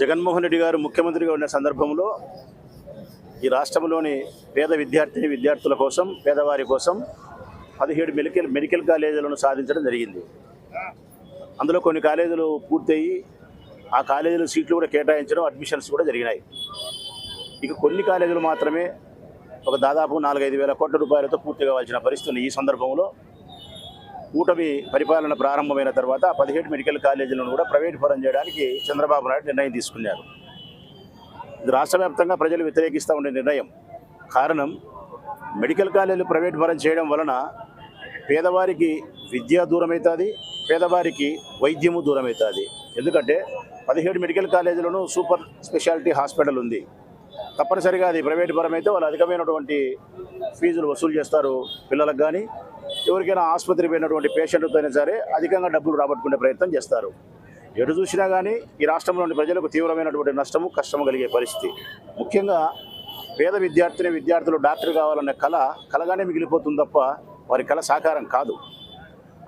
జగన్మోహన్ రెడ్డి గారు ముఖ్యమంత్రిగా ఉన్న సందర్భంలో ఈ రాష్ట్రంలోని పేద విద్యార్థిని విద్యార్థుల కోసం పేదవారి కోసం పదిహేడు మెడికల్ మెడికల్ కాలేజీలను సాధించడం జరిగింది. అందులో కొన్ని కాలేజీలు పూర్తయి ఆ కాలేజీలు సీట్లు కూడా కేటాయించడం అడ్మిషన్స్ కూడా జరిగినాయి. ఇక కొన్ని కాలేజీలు మాత్రమే ఒక దాదాపు నాలుగైదు వేల కోట్ల రూపాయలతో పూర్తి కావాల్సిన పరిస్థితి ఈ సందర్భంలో కూటమి పరిపాలన ప్రారంభమైన తర్వాత పదిహేడు మెడికల్ కాలేజీలను కూడా ప్రైవేట్ పరం చేయడానికి చంద్రబాబు నాయుడు నిర్ణయం తీసుకున్నారు. ఇది రాష్ట్ర వ్యాప్తంగా ప్రజలు వ్యతిరేకిస్తూ ఉండే నిర్ణయం. కారణం మెడికల్ కాలేజీలు ప్రైవేట్ పరం చేయడం వలన పేదవారికి విద్య దూరమవుతుంది పేదవారికి వైద్యము దూరమవుతుంది. ఎందుకంటే పదిహేడు మెడికల్ కాలేజీలను సూపర్ స్పెషాలిటీ హాస్పిటల్ ఉంది. తప్పనిసరిగా అది ప్రైవేట్ పరం అయితే వాళ్ళు అధికమైనటువంటి ఫీజులు వసూలు చేస్తారు పిల్లలకు కానీ ఎవరికైనా ఆసుపత్రి పోయినటువంటి పేషెంట్తో అయినా సరే అధికంగా డబ్బులు రాబట్టుకునే ప్రయత్నం చేస్తారు. ఎటు చూసినా కానీ ఈ రాష్ట్రంలోని ప్రజలకు తీవ్రమైనటువంటి నష్టము కష్టము కలిగే పరిస్థితి. ముఖ్యంగా పేద విద్యార్థిని విద్యార్థులు డాక్టర్ కావాలనే కళ కలగానే మిగిలిపోతుంది తప్ప వారి కళ సాకారం కాదు.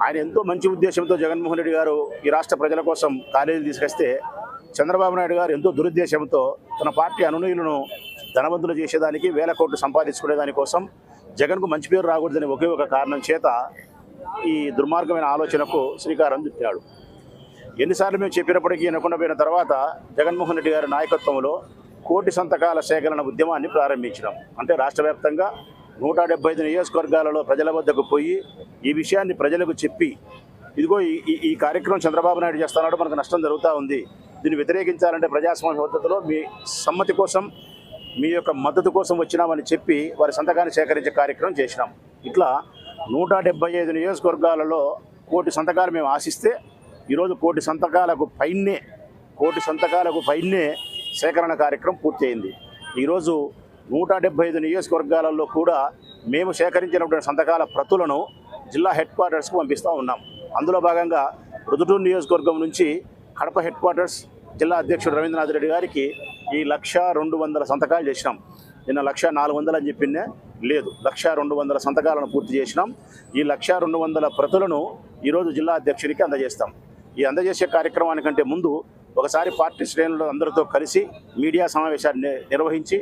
ఆయన ఎంతో మంచి ఉద్దేశంతో జగన్మోహన్ రెడ్డి గారు ఈ రాష్ట్ర ప్రజల కోసం కాలేజీలు తీసుకొస్తే చంద్రబాబు నాయుడు గారు ఎంతో దురుద్దేశంతో తన పార్టీ అనునయులను ధనవంతులు చేసేదానికి వేల కోట్లు సంపాదించుకునే దానికోసం జగన్కు మంచి పేరు రాకూడదని ఒకే ఒక కారణం చేత ఈ దుర్మార్గమైన ఆలోచనకు శ్రీకారం చుట్టాడు. ఎన్నిసార్లు మేము చెప్పినప్పటికీ వినకుండా పోయిన తర్వాత జగన్మోహన్ రెడ్డి గారి నాయకత్వంలో కోటి సంతకాల సేకరణ ఉద్యమాన్ని ప్రారంభించినాం. అంటే రాష్ట్ర వ్యాప్తంగా నూట డెబ్బై ఐదు నియోజకవర్గాలలో ప్రజల వద్దకు పోయి ఈ విషయాన్ని ప్రజలకు చెప్పి ఇదిగో ఈ ఈ- ఈ కార్యక్రమం చంద్రబాబు నాయుడు చేస్తున్నాడు మనకు నష్టం జరుగుతూ ఉంది. దీన్ని వ్యతిరేకించాలంటే ప్రజాస్వామ్య పద్ధతిలో మీ సమ్మతి కోసం మీ యొక్క మద్దతు కోసం వచ్చినామని చెప్పి వారి సంతకాన్ని సేకరించే కార్యక్రమం చేసినాం. ఇట్లా నూట డెబ్బై ఐదు నియోజకవర్గాలలో కోటి సంతకాలు మేము ఆశిస్తే ఈరోజు కోటి సంతకాలకు పైనే కోటి సంతకాలకు పైనే సేకరణ కార్యక్రమం పూర్తయింది. ఈరోజు నూట డెబ్బై ఐదు నియోజకవర్గాలలో కూడా మేము సేకరించినటువంటి సంతకాల ప్రతులను జిల్లా హెడ్ క్వార్టర్స్కి పంపిస్తూ ఉన్నాం. అందులో భాగంగా రుదుటూరు నియోజకవర్గం నుంచి కడప హెడ్ క్వార్టర్స్ జిల్లా అధ్యక్షుడు రవీంద్రనాథ్ రెడ్డి గారికి ఈ లక్ష రెండు వందల సంతకాలు చేసినాం. నిన్న లక్ష నాలుగు వందలు అని చెప్పిందే లేదు. లక్ష రెండు వందల సంతకాలను పూర్తి చేసినాం. ఈ లక్ష రెండు వందల ప్రతులను ఈరోజు జిల్లా అధ్యక్షుడికి అందజేస్తాం. ఈ అందజేసే కార్యక్రమానికంటే ముందు ఒకసారి పార్టీ శ్రేణులు అందరితో కలిసి మీడియా సమావేశాన్ని నిర్వహించి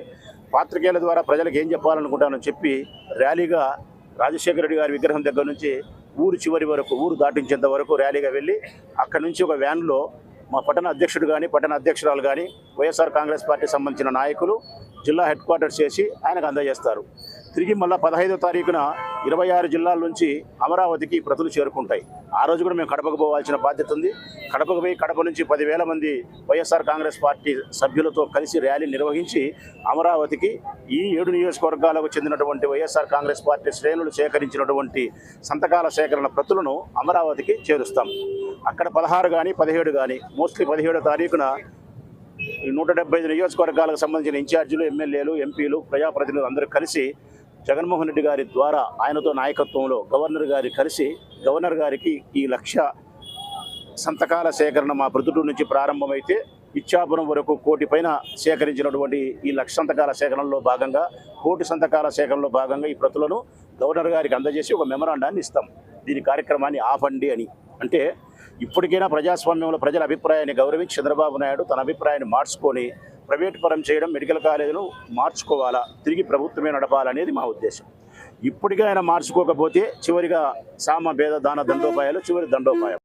పాత్రికేయుల ద్వారా ప్రజలకు ఏం చెప్పాలనుకుంటానని చెప్పి ర్యాలీగా రాజశేఖర రెడ్డి గారి విగ్రహం దగ్గర నుంచి ఊరు చివరి వరకు ఊరు దాటించేంత వరకు ర్యాలీగా వెళ్ళి అక్కడి నుంచి ఒక వ్యాన్లో మా పట్టణ అధ్యక్షుడు కానీ పట్టణ అధ్యక్షురాలు కానీ వైఎస్ఆర్ కాంగ్రెస్ పార్టీ సంబంధించిన నాయకులు జిల్లా హెడ్ క్వార్టర్స్ చేసి ఆయనకు అందజేస్తారు. తిరిగి మళ్ళీ పదహైదో తారీఖున ఇరవై ఆరు జిల్లాల నుంచి అమరావతికి ప్రతులు చేరుకుంటాయి. ఆ రోజు కూడా మేము కడపకు పోవాల్సిన బాధ్యత ఉంది. కడపకు పోయి కడప నుంచి పదివేల మంది వైఎస్ఆర్ కాంగ్రెస్ పార్టీ సభ్యులతో కలిసి ర్యాలీ నిర్వహించి అమరావతికి ఈ ఏడు నియోజకవర్గాలకు చెందినటువంటి వైఎస్ఆర్ కాంగ్రెస్ పార్టీ శ్రేణులు సేకరించినటువంటి సంతకాల సేకరణ ప్రతులను అమరావతికి చేరుస్తాం. అక్కడ పదహారు కానీ పదిహేడు కానీ మోస్ట్లీ పదిహేడో తారీఖున ఈ నూట డెబ్బై ఐదు నియోజకవర్గాలకు సంబంధించిన ఇన్ఛార్జీలు ఎమ్మెల్యేలు ఎంపీలు ప్రజాప్రతినిధులు అందరూ కలిసి జగన్మోహన్ రెడ్డి గారి ద్వారా ఆయనతో నాయకత్వంలో గవర్నర్ గారి కలిసి గవర్నర్ గారికి ఈ లక్ష సంతకాల సేకరణ మా ప్రొద్దుటూరు నుంచి ప్రారంభమైతే ఇచ్చాపురం వరకు కోటి పైన సేకరించినటువంటి ఈ లక్ష సంతకాల సేకరణలో భాగంగా కోటి సంతకాల సేకరణలో భాగంగా ఈ ప్రతులను గవర్నర్ గారికి అందజేసి ఒక మెమరాండాన్ని ఇస్తాం. దీని కార్యక్రమాన్ని ఆపండి అని. అంటే ఇప్పటికైనా ప్రజాస్వామ్యంలో ప్రజల అభిప్రాయాన్ని గౌరవించి చంద్రబాబు నాయుడు తన అభిప్రాయాన్ని మార్చుకొని ప్రైవేట్ పరం చేయడం మెడికల్ కాలేజీలు మార్చుకోవాలా? తిరిగి ప్రభుత్వమే నడపాలనేది మా ఉద్దేశం. ఇప్పటికైనా ఆయన మార్చుకోకపోతే చివరిగా సామ భేద దాన దండోపాయాలు చివరి దండోపాయం.